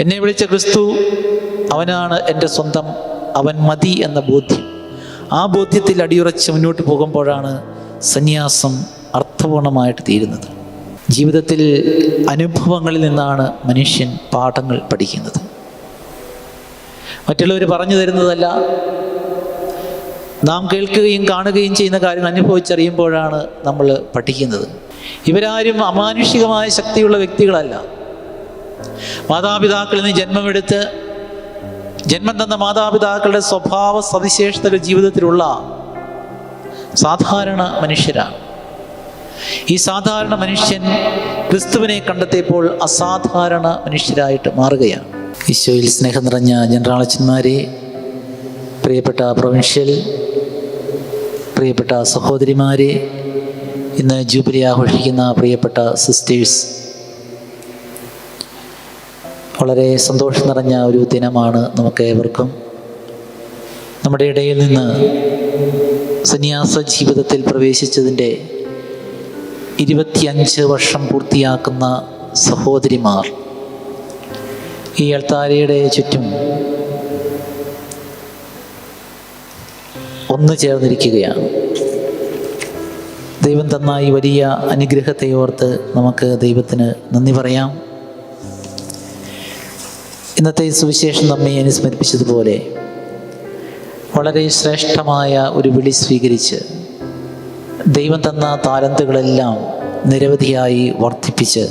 എന്നെ വിളിച്ച ക്രിസ്തു അവനാണ് എന്റെ സ്വന്തം അവൻ മതി എന്ന ബോധ്യം. ആ ബോധ്യത്തിൽ അടിയുറച്ച് മുന്നോട്ട് പോകുമ്പോഴാണ് സന്യാസം അർത്ഥപൂർണമായിട്ട് തീരുന്നത്. ജീവിതത്തിൽ അനുഭവങ്ങളിൽ നിന്നാണ് മനുഷ്യൻ പാഠങ്ങൾ പഠിക്കുന്നത്. മറ്റുള്ളവർ പറഞ്ഞു തരുന്നതല്ല. നാം കേൾക്കുകയും കാണുകയും ചെയ്യുന്ന കാര്യങ്ങൾ അനുഭവിച്ചറിയുമ്പോഴാണ് നമ്മൾ പഠിക്കുന്നത്. ഇവരാരും അമാനുഷികമായ ശക്തിയുള്ള വ്യക്തികളല്ല. മാതാപിതാക്കളിൽ നിന്ന് ജന്മമെടുത്ത് ജന്മം തന്ന മാതാപിതാക്കളുടെ സ്വഭാവ സവിശേഷതകൾ ജീവിതത്തിലുള്ള സാധാരണ മനുഷ്യരാണ്. ഈ സാധാരണ മനുഷ്യൻ ക്രിസ്തുവിനെ കണ്ടെത്തിയപ്പോൾ അസാധാരണ മനുഷ്യരായിട്ട് മാറുകയാണ്. ഈശോയിൽ സ്നേഹം നിറഞ്ഞ ജനറാളച്ചന്മാരെ പ്രിയപ്പെട്ട പ്രൊവിൻഷ്യൽ പ്രിയപ്പെട്ട സഹോദരിമാരെ ഇന്ന് ജൂബിലി ആഘോഷിക്കുന്ന പ്രിയപ്പെട്ട സിസ്റ്റേഴ്സ് വളരെ സന്തോഷം നിറഞ്ഞ ഒരു ദിനമാണ് നമുക്ക് ഏവർക്കും നമ്മുടെ ഇടയിൽ നിന്ന് സന്യാസ ജീവിതത്തിൽ പ്രവേശിച്ചതിന്റെ ഇരുപത്തിയഞ്ച് വർഷം പൂർത്തിയാക്കുന്ന സഹോദരിമാർ ഈ അൾത്താരയുടെ ചുറ്റും ഒന്ന് ചേർന്നിരിക്കുകയാണ്. ദൈവം തന്ന ഈ വലിയ അനുഗ്രഹത്തെ ഓർത്ത് നമുക്ക് ദൈവത്തിന് നന്ദി പറയാം. ഇന്നത്തെ സുവിശേഷം നമ്മെ അനുസ്മരിപ്പിച്ചതുപോലെ വളരെ ശ്രേഷ്ഠമായ ഒരു വിളി സ്വീകരിച്ച് ദൈവം തന്ന താലന്തുകളെല്ലാം നിരവധിയായി വർദ്ധിപ്പിച്ച്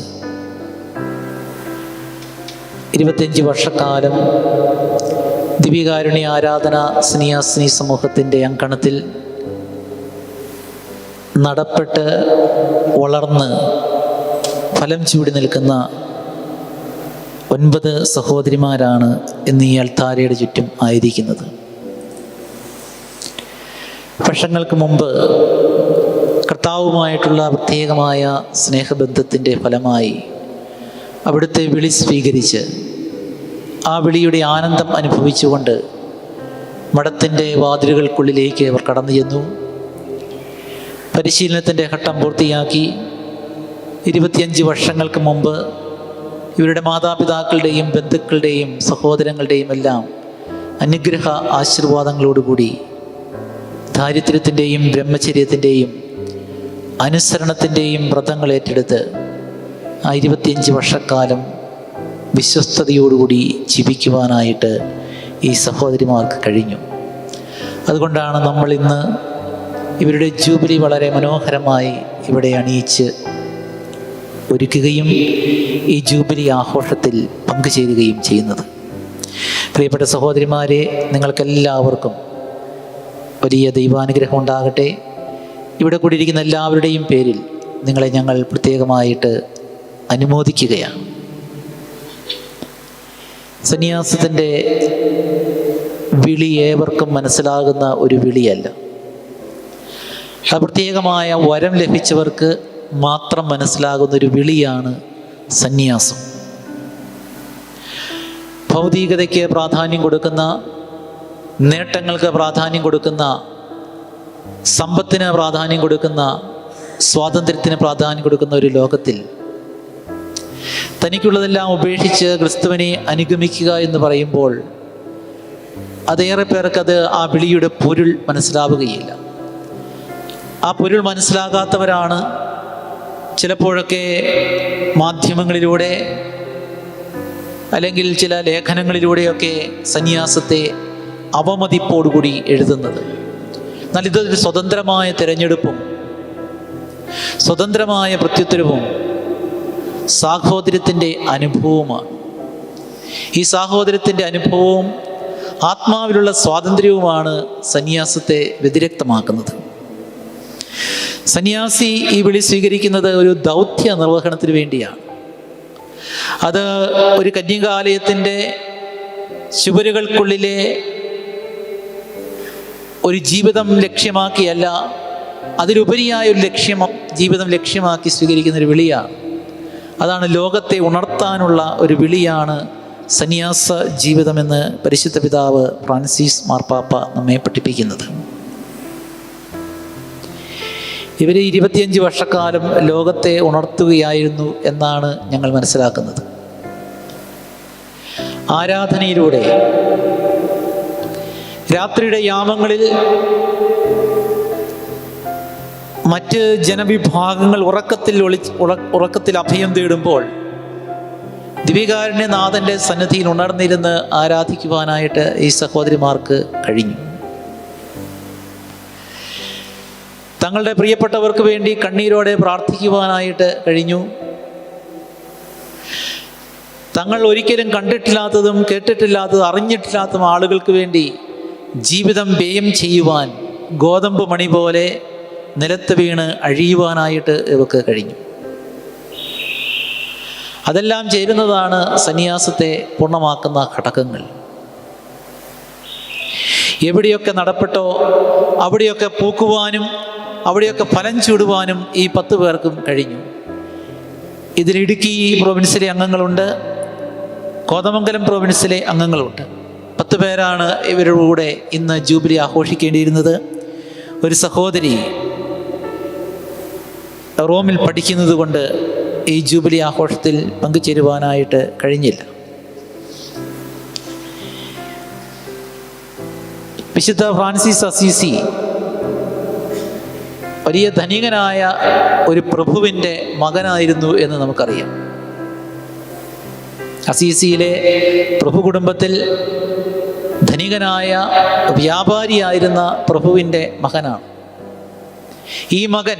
ഇരുപത്തിയഞ്ച് വർഷക്കാലം ദിവ്യകാരുണ്യ ആരാധന സ്നേഹാസ്നി സമൂഹത്തിന്റെ അങ്കണത്തിൽ നടപ്പെട്ട് വളർന്ന് ഫലം ചൂടി നിൽക്കുന്ന ഒൻപത് സഹോദരിമാരാണ് ഇന്ന് ഈ അൾത്താരയുടെ ചുറ്റും ആയിരിക്കുന്നത്. വർഷങ്ങൾക്ക് മുമ്പ് കർത്താവുമായിട്ടുള്ള പ്രത്യേകമായ സ്നേഹബന്ധത്തിന്റെ ഫലമായി അവിടുത്തെ വിളി സ്വീകരിച്ച് ആ വിളിയുടെ ആനന്ദം അനുഭവിച്ചുകൊണ്ട് മഠത്തിന്റെ വാതിലുകൾക്കുള്ളിലേക്ക് അവർ കടന്നു ചെന്നു. പരിശീലനത്തിന്റെ ഘട്ടം പൂർത്തിയാക്കി ഇരുപത്തിയഞ്ച് വർഷങ്ങൾക്ക് മുമ്പ് ഇവരുടെ മാതാപിതാക്കളുടെയും ബന്ധുക്കളുടെയും സഹോദരങ്ങളുടെയും എല്ലാം അനുഗ്രഹ ആശീർവാദങ്ങളോടുകൂടി ദാരിദ്ര്യത്തിന്റെയും ബ്രഹ്മചര്യത്തിന്റെയും അനുസരണത്തിന്റെയും വ്രതങ്ങൾ ഏറ്റെടുത്ത് ആ ഇരുപത്തിയഞ്ച് വർഷക്കാലം വിശ്വസ്തയോടുകൂടി ജീവിക്കുവാനായിട്ട് ഈ സഹോദരിമാർക്ക് കഴിഞ്ഞു. അതുകൊണ്ടാണ് നമ്മൾ ഇന്ന് ഇവരുടെ ജൂബിലി വളരെ മനോഹരമായി ഇവിടെ അണിയിച്ച് ഒരുക്കുകയും ഈ ജൂബിലി ആഘോഷത്തിൽ പങ്കുചേരുകയും ചെയ്യുന്നത്. പ്രിയപ്പെട്ട സഹോദരിമാരെ നിങ്ങൾക്കെല്ലാവർക്കും വലിയ ദൈവാനുഗ്രഹം ഉണ്ടാകട്ടെ. ഇവിടെ കൂടിയിരിക്കുന്ന എല്ലാവരുടെയും പേരിൽ നിങ്ങളെ ഞങ്ങൾ പ്രത്യേകമായിട്ട് അനുമോദിക്കുകയാണ്. സന്യാസത്തിന്റെ വിളി ഏവർക്കും മനസ്സിലാകുന്ന ഒരു വിളിയല്ല. പ്രത്യേകമായ വരം ലഭിച്ചവർക്ക് മാത്രം മനസ്സിലാകുന്ന ഒരു വിളിയാണ് സന്യാസം. ഭൗതികതയ്ക്ക് പ്രാധാന്യം കൊടുക്കുന്ന നേട്ടങ്ങൾക്ക് പ്രാധാന്യം കൊടുക്കുന്ന സമ്പത്തിന് പ്രാധാന്യം കൊടുക്കുന്ന സ്വാതന്ത്ര്യത്തിന് പ്രാധാന്യം കൊടുക്കുന്ന ഒരു ലോകത്തിൽ തനിക്കുള്ളതെല്ലാം ഉപേക്ഷിച്ച് ക്രിസ്തുവിനെ അനുഗമിക്കുക എന്ന് പറയുമ്പോൾ അതേറെ പേർക്കത് ആ വിളിയുടെ പൊരുൾ മനസ്സിലാവുകയില്ല. ആ പൊരുൾ മനസ്സിലാകാത്തവരാണ് ചിലപ്പോഴൊക്കെ മാധ്യമങ്ങളിലൂടെ അല്ലെങ്കിൽ ചില ലേഖനങ്ങളിലൂടെയൊക്കെ സന്യാസത്തെ അവമതിപ്പോടുകൂടി എഴുതുന്നത്. എന്നാൽ ഇതൊരു സ്വതന്ത്രമായ തിരഞ്ഞെടുപ്പും സ്വതന്ത്രമായ പ്രത്യുത്തരവും സാഹോദര്യത്തിന്റെ അനുഭവവുമാണ്. ഈ സാഹോദര്യത്തിന്റെ അനുഭവവും ആത്മാവിലുള്ള സ്വാതന്ത്ര്യവുമാണ് സന്യാസത്തെ വ്യതിരക്തമാക്കുന്നത്. സന്യാസി ഈ വിളി സ്വീകരിക്കുന്നത് ഒരു ദൗത്യ നിർവഹണത്തിന് വേണ്ടിയാണ്. അത് ഒരു കന്യകാലയത്തിന്റെ ചുവരുകൾക്കുള്ളിലെ ഒരു ജീവിതം ലക്ഷ്യമാക്കിയല്ല അതിലുപരിയായ ഒരു ലക്ഷ്യം ജീവിതം ലക്ഷ്യമാക്കി സ്വീകരിക്കുന്ന ഒരു വിളിയാണ്. അതാണ് ലോകത്തെ ഉണർത്താനുള്ള ഒരു വിളിയാണ് സന്യാസ ജീവിതമെന്ന് പരിശുദ്ധ പിതാവ് ഫ്രാൻസിസ് മാർപ്പാപ്പ നമ്മെ പഠിപ്പിക്കുന്നത്. ഇവർ ഇരുപത്തിയഞ്ച് വർഷക്കാലം ലോകത്തെ ഉണർത്തുകയായിരുന്നു എന്നാണ് ഞങ്ങൾ മനസ്സിലാക്കുന്നത്. ആരാധനയിലൂടെ രാത്രിയുടെ യാമങ്ങളിൽ മറ്റ് ജനവിഭാഗങ്ങൾ ഉറക്കത്തിൽ ഒളി ഉറക്കത്തിൽ അഭയം തേടുമ്പോൾ ദിവികാരണ്യനാഥന്റെ സന്നിധിയിൽ ഉണർന്നിരുന്ന് ആരാധിക്കുവാനായിട്ട് ഈ സഹോദരിമാർക്ക് കഴിഞ്ഞു. തങ്ങളുടെ പ്രിയപ്പെട്ടവർക്ക് വേണ്ടി കണ്ണീരോടെ പ്രാർത്ഥിക്കുവാനായിട്ട് കഴിഞ്ഞു. തങ്ങൾ ഒരിക്കലും കണ്ടിട്ടില്ലാത്തതും കേട്ടിട്ടില്ലാത്തതും അറിഞ്ഞിട്ടില്ലാത്തതും ആളുകൾക്ക് വേണ്ടി ജീവിതം വ്യയം ചെയ്യുവാൻ ഗോതമ്പ് മണി പോലെ നിലത്ത് വീണ് അഴിയുവാനായിട്ട് ഇവക്ക് കഴിഞ്ഞു. അതെല്ലാം ചേരുന്നതാണ് സന്യാസത്തെ പൂർണമാക്കുന്ന ഘടകങ്ങൾ. എവിടെയൊക്കെ നടപ്പെട്ടോ അവിടെയൊക്കെ പൂക്കുവാനും അവിടെയൊക്കെ ഫലം ചൂടുവാനും ഈ പത്ത് പേർക്കും കഴിഞ്ഞു. ഇതിൽ ഇടുക്കി പ്രൊവിൻസിലെ അംഗങ്ങളുണ്ട്. കോതമംഗലം പ്രൊവിൻസിലെ അംഗങ്ങളുണ്ട്. പത്ത് പേരാണ് ഇവരുടെ കൂടെ ഇന്ന് ജൂബിലി ആഘോഷിക്കേണ്ടിയിരുന്നത്. ഒരു സഹോദരി റോമിൽ പഠിക്കുന്നത് കൊണ്ട് ഈ ജൂബിലി ആഘോഷത്തിൽ പങ്കുചേരുവാനായിട്ട് കഴിഞ്ഞില്ല. വിശുദ്ധ ഫ്രാൻസിസ് അസീസി വലിയ ധനികനായ ഒരു പ്രഭുവിന്റെ മകനായിരുന്നു എന്ന് നമുക്കറിയാം. അസീസിയിലെ പ്രഭു കുടുംബത്തിൽ ധനികനായ വ്യാപാരിയായിരുന്ന പ്രഭുവിന്റെ മകനാണ്. ഈ മകൻ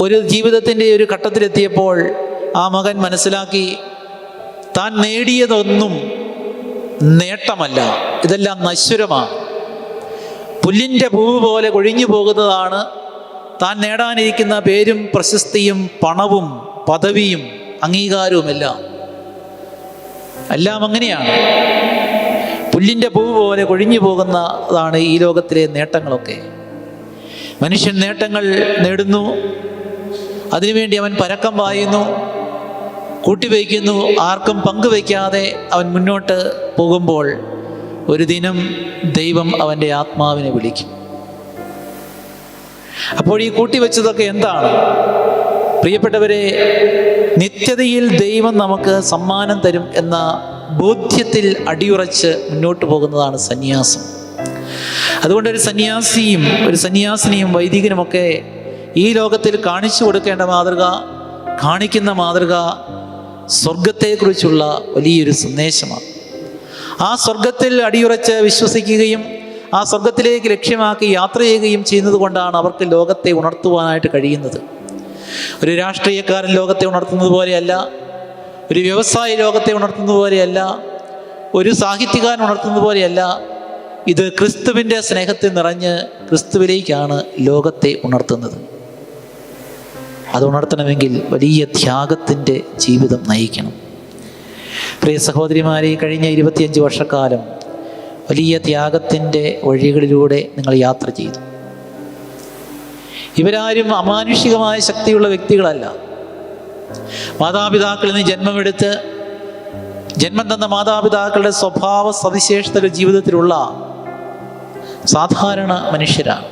ഒരു ജീവിതത്തിന്റെ ഒരു ഘട്ടത്തിലെത്തിയപ്പോൾ ആ മകൻ മനസ്സിലാക്കി താൻ നേടിയതൊന്നും നേട്ടമല്ല ഇതെല്ലാം നശ്വരമാണ്. പുല്ലിന്റെ പൂവ് പോലെ കൊഴിഞ്ഞു പോകുന്നതാണ് താൻ നേടാനിരിക്കുന്ന പേരും പ്രശസ്തിയും പണവും പദവിയും അംഗീകാരവുമെല്ലാം. എല്ലാം അങ്ങനെയാണ്. പുല്ലിന്റെ പൂവ് പോലെ കൊഴിഞ്ഞു പോകുന്നതാണ് ഈ ലോകത്തിലെ നേട്ടങ്ങളൊക്കെ. മനുഷ്യൻ നേട്ടങ്ങൾ നേടുന്നു അതിനുവേണ്ടി അവൻ പരക്കം പായുന്നു കൂട്ടിവയ്ക്കുന്നു ആർക്കും പങ്കുവയ്ക്കാതെ അവൻ മുന്നോട്ട് പോകുമ്പോൾ ഒരു ദിനം ദൈവം അവന്റെ ആത്മാവിനെ വിളിക്കും. അപ്പോൾ ഈ കൂട്ടിവെച്ചതൊക്കെ എന്താണ്? പ്രിയപ്പെട്ടവരെ നിത്യതയിൽ ദൈവം നമുക്ക് സമ്മാനം തരും എന്ന ബോധ്യത്തിൽ അടിയുറച്ച് മുന്നോട്ട് പോകുന്നതാണ് സന്യാസം. അതുകൊണ്ട് ഒരു സന്യാസിയും ഒരു സന്യാസിനിയും വൈദികനുമൊക്കെ ഈ ലോകത്തിൽ കാണിച്ചു കൊടുക്കേണ്ട മാതൃക കാണിക്കുന്ന മാതൃക സ്വർഗത്തെക്കുറിച്ചുള്ള വലിയൊരു സന്ദേശമാണ്. ആ സ്വർഗത്തിൽ അടിയുറച്ച് വിശ്വസിക്കുകയും ആ സ്വർഗത്തിലേക്ക് ലക്ഷ്യമാക്കി യാത്ര ചെയ്യുകയും ചെയ്യുന്നത് കൊണ്ടാണ് അവർക്ക് ലോകത്തെ ഉണർത്തുവാനായിട്ട് കഴിയുന്നത്. ഒരു രാഷ്ട്രീയക്കാരൻ ലോകത്തെ ഉണർത്തുന്നത് പോലെയല്ല ഒരു വ്യവസായി ലോകത്തെ ഉണർത്തുന്നത് പോലെയല്ല ഒരു സാഹിത്യകാരൻ ഉണർത്തുന്നത് പോലെയല്ല ഇത് ക്രിസ്തുവിന്റെ സ്നേഹത്തിൽ നിറഞ്ഞ് ക്രിസ്തുവിലേക്കാണ് ലോകത്തെ ഉണർത്തുന്നത്. അത് ഉണർത്തണമെങ്കിൽ വലിയ ത്യാഗത്തിന്റെ ജീവിതം നയിക്കണം. പ്രിയ സഹോദരിമാരെ കഴിഞ്ഞ ഇരുപത്തിയഞ്ച് വർഷക്കാലം വലിയ ത്യാഗത്തിന്റെ വഴികളിലൂടെ നിങ്ങൾ യാത്ര ചെയ്തു. ഇവരാരും അമാനുഷികമായ ശക്തിയുള്ള വ്യക്തികളല്ല. മാതാപിതാക്കളിൽ നിന്ന് ജന്മമെടുത്ത് ജന്മം തന്ന മാതാപിതാക്കളുടെ സ്വഭാവ സവിശേഷതകൾ ജീവിതത്തിലുള്ള സാധാരണ മനുഷ്യരാണ്.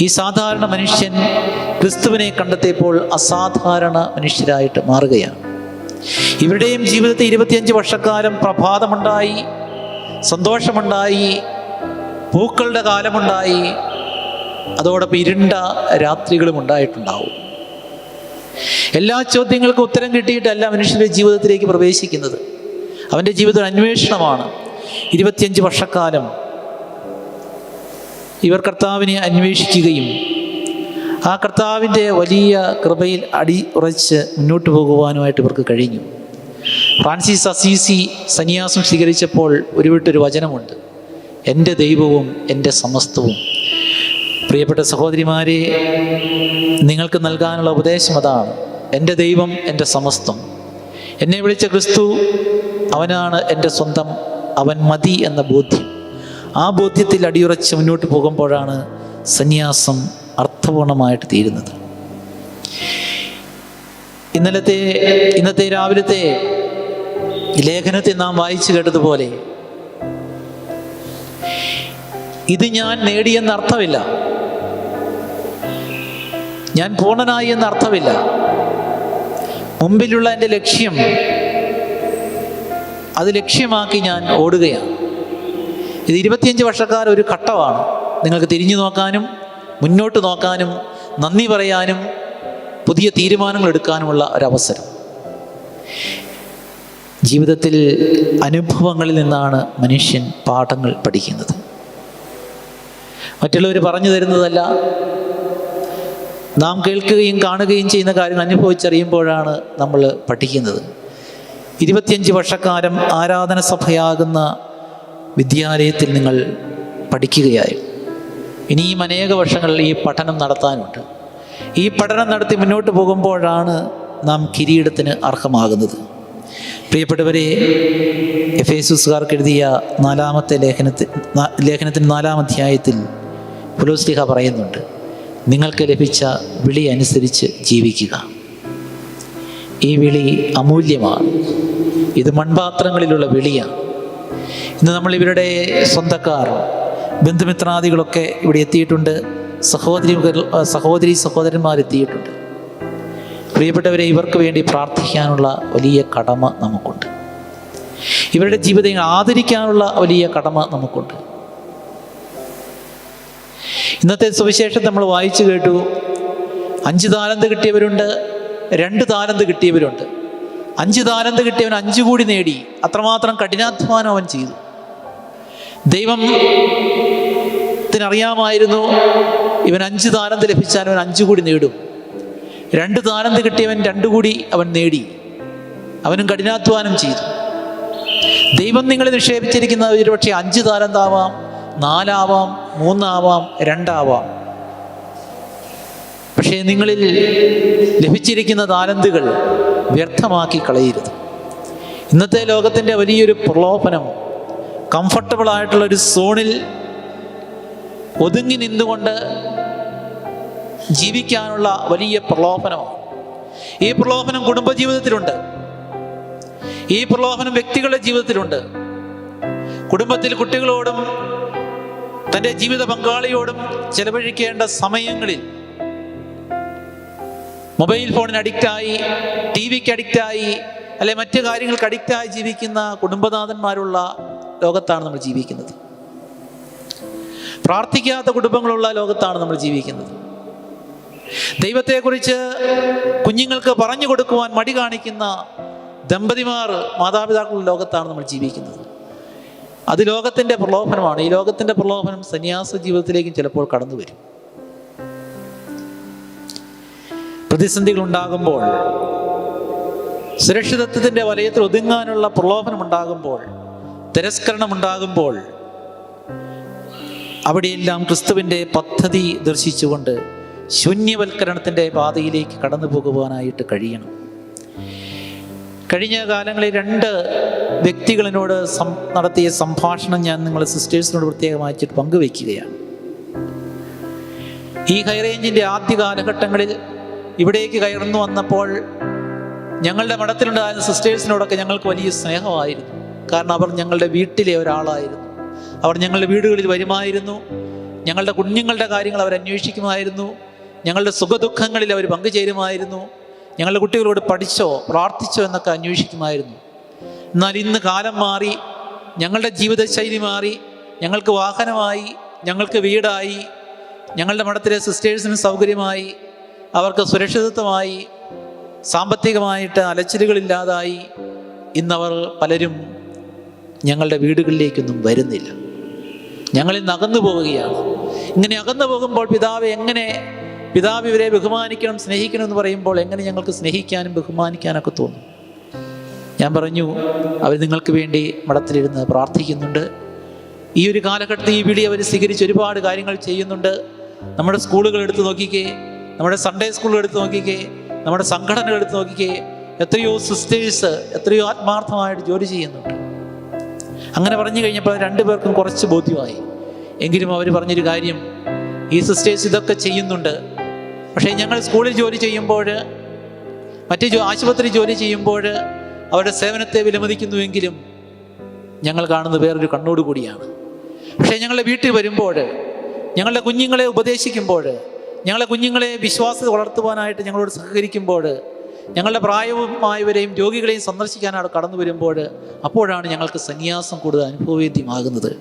ഈ സാധാരണ മനുഷ്യൻ ക്രിസ്തുവിനെ കണ്ടെത്തിയപ്പോൾ അസാധാരണ മനുഷ്യരായിട്ട് മാറുകയാണ്. ഇവരുടെയും ജീവിതത്തിൽ ഇരുപത്തിയഞ്ച് വർഷക്കാലം പ്രഭാതമുണ്ടായി സന്തോഷമുണ്ടായി പൂക്കളുടെ കാലമുണ്ടായി. അതോടൊപ്പം ഇരുണ്ട രാത്രികളും ഉണ്ടായിട്ടുണ്ടാവും. എല്ലാ ചോദ്യങ്ങൾക്കും ഉത്തരം കിട്ടിയിട്ടല്ല മനുഷ്യന്റെ ജീവിതത്തിലേക്ക് പ്രവേശിക്കുന്നത്. അവന്റെ ജീവിതം അന്വേഷണമാണ്. ഇരുപത്തിയഞ്ച് വർഷക്കാലം ഇവർ കർത്താവിനെ അന്വേഷിക്കുകയും ആ കർത്താവിന്റെ വലിയ കൃപയിൽ അടി ഉറച്ച് മുന്നോട്ട് പോകുവാനുമായിട്ട് ഇവർക്ക് കഴിഞ്ഞു. ഫ്രാൻസിസ് അസീസി സന്യാസം സ്വീകരിച്ചപ്പോൾ ഒരുവിട്ടൊരു വചനമുണ്ട്. എന്റെ ദൈവവും എന്റെ സമസ്തവും. പ്രിയപ്പെട്ട സഹോദരിമാരെ നിങ്ങൾക്ക് നൽകാനുള്ള ഉപദേശം അതാണ്. എന്റെ ദൈവം എന്റെ സമസ്തം. എന്നെ വിളിച്ച ക്രിസ്തു അവനാണ് എന്റെ സ്വന്തം അവൻ മതി എന്ന ബോധ്യം. ആ ബോധ്യത്തിൽ അടിയുറച്ച് മുന്നോട്ട് പോകുമ്പോഴാണ് സന്യാസം അർത്ഥപൂർണമായിട്ട് തീരുന്നത്. ഇന്നലത്തെ ഇന്നത്തെ രാവിലത്തെ ലേഖനത്തിൽ നാം വായിച്ചു കേട്ടതുപോലെ ഇത് ഞാൻ നേടിയെന്ന അർത്ഥമില്ല. ഞാൻ പൂർണനായി എന്ന അർത്ഥമില്ല. മുമ്പിലുള്ള എന്റെ ലക്ഷ്യം അത് ലക്ഷ്യമാക്കി ഞാൻ ഓടുകയാണ്. ഇത് ഇരുപത്തിയഞ്ച് വർഷക്കാർ ഒരു ഘട്ടമാണ്. നിങ്ങൾക്ക് തിരിഞ്ഞു നോക്കാനും മുന്നോട്ട് നോക്കാനും നന്ദി പറയാനും പുതിയ തീരുമാനങ്ങൾ എടുക്കാനുമുള്ള ഒരവസരം. ജീവിതത്തിൽ അനുഭവങ്ങളിൽ നിന്നാണ് മനുഷ്യൻ പാഠങ്ങൾ പഠിക്കുന്നത്. മറ്റുള്ളവർ പറഞ്ഞു തരുന്നതല്ല. നാം കേൾക്കുകയും കാണുകയും ചെയ്യുന്ന കാര്യങ്ങൾ അനുഭവിച്ചറിയുമ്പോഴാണ് നമ്മൾ പഠിക്കുന്നത്. ഇരുപത്തിയഞ്ച് വർഷക്കാലം ആരാധന സഭയാകുന്ന വിദ്യാലയത്തിൽ നിങ്ങൾ പഠിക്കുകയായി. ഇനിയും അനേക വർഷങ്ങളിൽ ഈ പഠനം നടത്താനുണ്ട്. ഈ പഠനം നടത്തി മുന്നോട്ട് പോകുമ്പോഴാണ് നാം കിരീടത്തിന് അർഹമാകുന്നത്. പ്രിയപ്പെട്ടവരെ എഫ് എസുസുകാർക്ക് എഴുതിയ നാലാമത്തെ ലേഖനത്തിൽ ലേഖനത്തിന്റെ നാലാം അധ്യായത്തിൽ പുലോസ്ലിഹ പറയുന്നുണ്ട് നിങ്ങൾക്ക് ലഭിച്ച വിളി അനുസരിച്ച് ജീവിക്കുക. ഈ വിളി അമൂല്യമാണ്. ഇത് മൺപാത്രങ്ങളിലുള്ള വിളിയാണ് ഇന്ന് നമ്മൾ ഇവരുടെ സ്വന്തക്കാർ ബന്ധുമിത്രാദികളൊക്കെ ഇവിടെ എത്തിയിട്ടുണ്ട്. സഹോദരി സഹോദരി സഹോദരന്മാർ എത്തിയിട്ടുണ്ട് പ്രിയപ്പെട്ടവരെ ഇവർക്ക് വേണ്ടി പ്രാർത്ഥിക്കാനുള്ള വലിയ കടമ നമുക്കുണ്ട്. ഇവരുടെ ജീവിതം ആദരിക്കാനുള്ള വലിയ കടമ നമുക്കുണ്ട്. ഇന്നത്തെ സുവിശേഷം നമ്മൾ വായിച്ചു കേട്ടു. അഞ്ച് താലന്ത് കിട്ടിയവരുണ്ട് രണ്ട് താലന്ത് കിട്ടിയവരുണ്ട്. അഞ്ച് താലന്ത് കിട്ടിയവൻ അഞ്ചു കൂടി നേടി. അത്രമാത്രം കഠിനാധ്വാനം അവൻ ചെയ്തു. ദൈവം ത്തിനറിയാമായിരുന്നു ഇവൻ അഞ്ച് താലന്ത് ലഭിച്ചാൽ അവൻ അഞ്ചു കൂടി നേടും. രണ്ട് താലന്ത് കിട്ടിയവൻ രണ്ടു കൂടി അവൻ നേടി. അവനും കഠിനാധ്വാനം ചെയ്തു. ദൈവം നിങ്ങളെ നിക്ഷേപിച്ചിരിക്കുന്ന ഒരുപക്ഷെ അഞ്ച് താലന്താവാം നാലാവാം മൂന്നാവാം രണ്ടാവാം. പക്ഷേ നിങ്ങളിൽ ലഭിച്ചിരിക്കുന്ന താലന്തുകൾ വ്യർത്ഥമാക്കി കളയരുത്. ഇന്നത്തെ ലോകത്തിന്റെ വലിയൊരു പ്രലോഭനം കംഫർട്ടബിൾ ആയിട്ടുള്ള ഒരു സോണിൽ ഒതുങ്ങി നിന്നുകൊണ്ട് ജീവിക്കാനുള്ള വലിയ പ്രലോഭനമാണ് ഈ പ്രലോഭനം കുടുംബജീവിതത്തിലുണ്ട്. ഈ പ്രലോഭനം വ്യക്തികളുടെ ജീവിതത്തിലുണ്ട്. കുടുംബത്തിൽ കുട്ടികളോടും തന്റെ ജീവിത പങ്കാളിയോടും ചെലവഴിക്കേണ്ട സമയങ്ങളിൽ മൊബൈൽ ഫോണിന് അഡിക്റ്റായി ടി വിക്ക് അഡിക്റ്റായി അല്ലെ മറ്റു കാര്യങ്ങൾക്ക് അഡിക്റ്റായി ജീവിക്കുന്ന കുടുംബനാഥന്മാരുള്ള ലോകത്താണ് നമ്മൾ ജീവിക്കുന്നത്. പ്രാർത്ഥിക്കാത്ത കുടുംബങ്ങളുള്ള ലോകത്താണ് നമ്മൾ ജീവിക്കുന്നത്. ദൈവത്തെക്കുറിച്ച് കുഞ്ഞുങ്ങൾക്ക് പറഞ്ഞു കൊടുക്കുവാൻ മടി കാണിക്കുന്ന ദമ്പതിമാർ മാതാപിതാക്കളുടെ ലോകത്താണ് നമ്മൾ ജീവിക്കുന്നത്. അത് ലോകത്തിന്റെ പ്രലോഭനമാണ്. ഈ ലോകത്തിന്റെ പ്രലോഭനം സന്യാസ ജീവിതത്തിലേക്കും ചിലപ്പോൾ കടന്നു വരും. പ്രതിസന്ധികൾ ഉണ്ടാകുമ്പോൾ സുരക്ഷിതത്വത്തിന്റെ വലയത്തിൽ ഒതുങ്ങാനുള്ള പ്രലോഭനം ഉണ്ടാകുമ്പോൾ തിരസ്കരണം ഉണ്ടാകുമ്പോൾ അവിടെയെല്ലാം ക്രിസ്തുവിന്റെ പദ്ധതി ദർശിച്ചുകൊണ്ട് ശൂന്യവൽക്കരണത്തിന്റെ പാതയിലേക്ക് കടന്നു പോകുവാനായിട്ട് കഴിയണം. കഴിഞ്ഞ കാലങ്ങളിൽ രണ്ട് വ്യക്തികളിനോട് സം നടത്തിയ സംഭാഷണം ഞാൻ നിങ്ങൾ സിസ്റ്റേഴ്സിനോട് പ്രത്യേകമായിട്ട് പങ്കുവയ്ക്കുകയാണ്. ഈ ഹൈറേഞ്ചിന്റെ ആദ്യ കാലഘട്ടങ്ങളിൽ ഇവിടേക്ക് കയർന്നു വന്നപ്പോൾ ഞങ്ങളുടെ മഠത്തിലുണ്ടായിരുന്ന സിസ്റ്റേഴ്സിനോടൊക്കെ ഞങ്ങൾക്ക് വലിയ സ്നേഹമായിരുന്നു. കാരണം അവർ ഞങ്ങളുടെ വീട്ടിലെ ഒരാളായിരുന്നു. അവർ ഞങ്ങളുടെ വീടുകളിൽ വരുമായിരുന്നു. ഞങ്ങളുടെ കുഞ്ഞുങ്ങളുടെ കാര്യങ്ങൾ അവർ അന്വേഷിക്കുമായിരുന്നു. ഞങ്ങളുടെ സുഖദുഃഖങ്ങളിൽ അവർ പങ്കുചേരുമായിരുന്നു. ഞങ്ങളുടെ കുട്ടികളോട് പഠിച്ചോ പ്രാർത്ഥിച്ചോ എന്നൊക്കെ അന്വേഷിക്കുമായിരുന്നു. എന്നാൽ ഇന്ന് കാലം മാറി ഞങ്ങളുടെ ജീവിതശൈലി മാറി ഞങ്ങൾക്ക് വാഹനമായി ഞങ്ങൾക്ക് വീടായി ഞങ്ങളുടെ മഠത്തിലെ സിസ്റ്റേഴ്സിന് സൗകര്യമായി അവർക്ക് സുരക്ഷിതത്വമായി സാമ്പത്തികമായിട്ട് അലച്ചിലുകളില്ലാതായി ഇന്നവർ പലരും ഞങ്ങളുടെ വീടുകളിലേക്കൊന്നും വരുന്നില്ല. ഞങ്ങളിൽ നിന്ന് അകന്നു പോവുകയാണ് ഇങ്ങനെ അകന്നു പോകുമ്പോൾ പിതാവ് എങ്ങനെ പിതാവ് ഇവരെ ബഹുമാനിക്കണം സ്നേഹിക്കണം എന്ന് പറയുമ്പോൾ എങ്ങനെ ഞങ്ങൾക്ക് സ്നേഹിക്കാനും ബഹുമാനിക്കാനൊക്കെ തോന്നും. ഞാൻ പറഞ്ഞു അവർ നിങ്ങൾക്ക് വേണ്ടി മഠത്തിലിരുന്ന് പ്രാർത്ഥിക്കുന്നുണ്ട്. ഈ ഒരു കാലഘട്ടത്തിൽ ഈ വിളി അവർ സ്വീകരിച്ച് ഒരുപാട് കാര്യങ്ങൾ ചെയ്യുന്നുണ്ട്. നമ്മുടെ സ്കൂളുകൾ എടുത്ത് നോക്കിക്കേ നമ്മുടെ സൺഡേ സ്കൂളുകൾ എടുത്ത് നോക്കിക്കേ നമ്മുടെ സംഘടനകൾ എടുത്ത് നോക്കിക്കേ എത്രയോ സിസ്റ്റേഴ്സ് എത്രയോ ആത്മാർത്ഥമായിട്ട് ജോലി ചെയ്യുന്നുണ്ട്. അങ്ങനെ പറഞ്ഞു കഴിഞ്ഞപ്പോൾ രണ്ടുപേർക്കും കുറച്ച് ബോധ്യമായി. എങ്കിലും അവർ പറഞ്ഞൊരു കാര്യം ഈ സിസ്റ്റേഴ്സ് ഇതൊക്കെ ചെയ്യുന്നുണ്ട്. പക്ഷേ ഞങ്ങൾ സ്കൂളിൽ ജോലി ചെയ്യുമ്പോൾ മറ്റ് ആശുപത്രി ജോലി ചെയ്യുമ്പോൾ അവരുടെ സേവനത്തെ വിലമതിക്കുന്നുവെങ്കിലും ഞങ്ങൾ കാണുന്നത് വേറൊരു കണ്ണോട് കൂടിയാണ്. പക്ഷേ ഞങ്ങളുടെ വീട്ടിൽ വരുമ്പോൾ ഞങ്ങളുടെ കുഞ്ഞുങ്ങളെ ഉപദേശിക്കുമ്പോൾ ഞങ്ങളുടെ കുഞ്ഞുങ്ങളെ വിശ്വാസത വളർത്തുവാനായിട്ട് ഞങ്ങളോട് സഹകരിക്കുമ്പോൾ ഞങ്ങളുടെ പ്രായവുമായവരെയും രോഗികളെയും സന്ദർശിക്കാനാണ് കടന്നു വരുമ്പോൾ അപ്പോഴാണ് ഞങ്ങൾക്ക് സന്യാസം കൂടുതൽ അനുഭവവേദ്യമാകുന്നത്.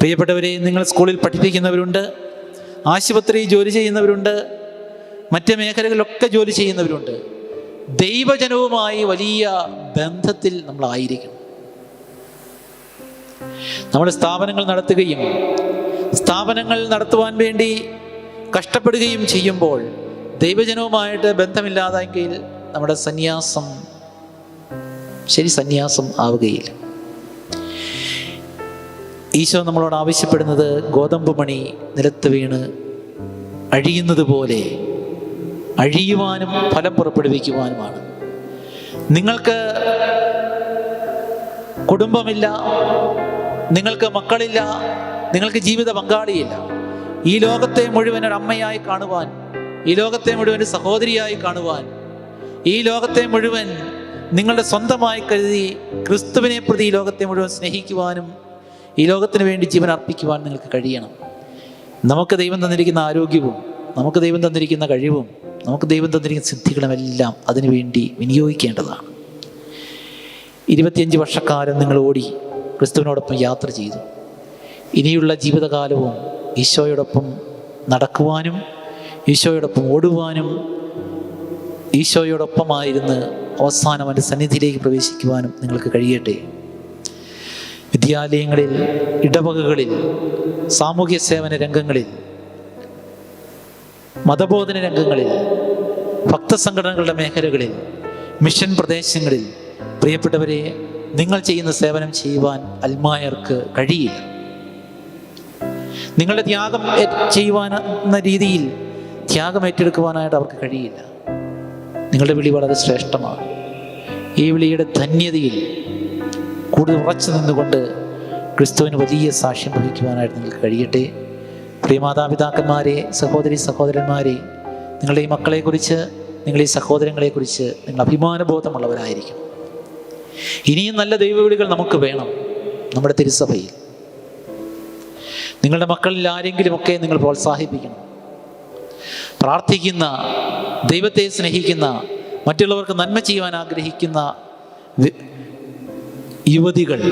പ്രിയപ്പെട്ടവരെ നിങ്ങൾ സ്കൂളിൽ പഠിപ്പിക്കുന്നവരുണ്ട്. ആശുപത്രി ജോലി ചെയ്യുന്നവരുണ്ട് മറ്റ് മേഖലകളിലൊക്കെ ജോലി ചെയ്യുന്നവരുണ്ട്. ദൈവജനവുമായി വലിയ ബന്ധത്തിൽ നമ്മളായിരിക്കണം നമ്മൾ സ്ഥാപനങ്ങൾ നടത്തുകയും സ്ഥാപനങ്ങൾ നടത്തുവാൻ വേണ്ടി കഷ്ടപ്പെടുകയും ചെയ്യുമ്പോൾ ദൈവജനവുമായിട്ട് ബന്ധമില്ലാതെങ്കിൽ നമ്മുടെ സന്യാസം ശരി സന്യാസം ആവുകയില്ല. ഈശോ നമ്മളോട് ആവശ്യപ്പെടുന്നത് ഗോതമ്പ് മണി നിലത്ത് വീണ് അഴിയുന്നത് പോലെ അഴിയുവാനും ഫലം പുറപ്പെടുവിക്കുവാനുമാണ്. നിങ്ങൾക്ക് കുടുംബമില്ല നിങ്ങൾക്ക് മക്കളില്ല നിങ്ങൾക്ക് ജീവിത പങ്കാളിയില്ല. ഈ ലോകത്തെ മുഴുവൻ ഒരു അമ്മയായി കാണുവാൻ ഈ ലോകത്തെ മുഴുവൻ ഒരു സഹോദരിയായി കാണുവാൻ ഈ ലോകത്തെ മുഴുവൻ നിങ്ങളുടെ സ്വന്തമായി കരുതി ക്രിസ്തുവിനെ പ്രതി ഈ ലോകത്തെ മുഴുവൻ സ്നേഹിക്കുവാനും ഈ ലോകത്തിന് വേണ്ടി ജീവൻ അർപ്പിക്കുവാൻ നിങ്ങൾക്ക് കഴിയണം. നമുക്ക് ദൈവം തന്നിരിക്കുന്ന ആരോഗ്യവും നമുക്ക് ദൈവം തന്നിരിക്കുന്ന കഴിവും നമുക്ക് ദൈവം തന്നിരിക്കുന്ന സിദ്ധികളുമെല്ലാം അതിനുവേണ്ടി വിനിയോഗിക്കേണ്ടതാണ്. ഇരുപത്തിയഞ്ച് വർഷക്കാലം നിങ്ങൾ ഓടി ക്രിസ്തുവിനോടൊപ്പം യാത്ര ചെയ്തു. ഇനിയുള്ള ജീവിതകാലവും ഈശോയോടൊപ്പം നടക്കുവാനും ഈശോയോടൊപ്പം ഓടുവാനും ഈശോയോടൊപ്പമായിരുന്ന് അവസാനം അവന്റെ സന്നിധിയിലേക്ക് പ്രവേശിക്കുവാനും നിങ്ങൾക്ക് കഴിയട്ടെ. വിദ്യാലയങ്ങളിൽ ഇടവകകളിൽ സാമൂഹ്യ സേവന രംഗങ്ങളിൽ മതബോധന രംഗങ്ങളിൽ ഭക്തസംഘടനകളുടെ മേഖലകളിൽ മിഷൻ പ്രദേശങ്ങളിൽ പ്രിയപ്പെട്ടവരെ നിങ്ങൾ ചെയ്യുന്ന സേവനം ചെയ്യുവാൻ അൽമായർക്ക് കഴിയില്ല. നിങ്ങളുടെ ത്യാഗം ചെയ്യുവാനെന്ന രീതിയിൽ ത്യാഗം ഏറ്റെടുക്കുവാനായിട്ട് അവർക്ക് കഴിയില്ല. നിങ്ങളുടെ വിളി വളരെ ശ്രേഷ്ഠമാണ്. ഈ വിളിയുടെ ധന്യതയിൽ കൂടുതൽ ഉറച്ചു നിന്നുകൊണ്ട് ക്രിസ്തുവിന് വലിയ സാക്ഷ്യം വഹിക്കുവാനായിട്ട് നിങ്ങൾക്ക് കഴിയട്ടെ. പ്രിയ മാതാപിതാക്കന്മാരെ സഹോദരി സഹോദരന്മാരെ നിങ്ങളുടെ ഈ മക്കളെക്കുറിച്ച് നിങ്ങളുടെ ഈ സഹോദരങ്ങളെക്കുറിച്ച് നിങ്ങൾ അഭിമാനബോധമുള്ളവരായിരിക്കും. ഇനിയും നല്ല ദൈവവിളികൾ നമുക്ക് വേണം നമ്മുടെ തിരുസഭയിൽ. നിങ്ങളുടെ മക്കളിൽ ആരെങ്കിലുമൊക്കെ നിങ്ങൾ പ്രോത്സാഹിപ്പിക്കണം. പ്രാർത്ഥിക്കുന്ന ദൈവത്തെ സ്നേഹിക്കുന്ന മറ്റുള്ളവർക്ക് നന്മ ചെയ്യുവാൻ ആഗ്രഹിക്കുന്ന യുവതികൾ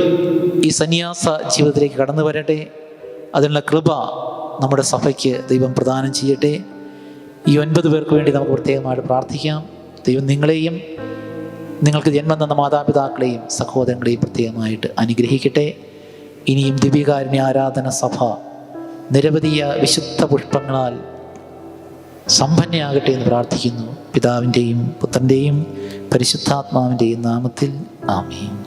ഈ സന്യാസ ജീവിതത്തിലേക്ക് കടന്നു വരട്ടെ. അതിനുള്ള കൃപ നമ്മുടെ സഭയ്ക്ക് ദൈവം പ്രദാനം ചെയ്യട്ടെ. ഈ ഒൻപത് പേർക്ക് വേണ്ടി നമുക്ക് പ്രത്യേകമായിട്ട് പ്രാർത്ഥിക്കാം. ദൈവം നിങ്ങളെയും നിങ്ങൾക്ക് ജന്മം തന്ന മാതാപിതാക്കളെയും സഹോദരങ്ങളെയും പ്രത്യേകമായിട്ട് അനുഗ്രഹിക്കട്ടെ. ഇനിയും ദിവ്യകാരുണ്യ ആരാധന സഭ നിരവധിയ വിശുദ്ധ പുഷ്പങ്ങളാൽ സമ്പന്നയാകട്ടെ എന്ന് പ്രാർത്ഥിക്കുന്നു. പിതാവിന്റെയും പുത്രന്റെയും പരിശുദ്ധാത്മാവിന്റെയും നാമത്തിൽ ആമേൻ.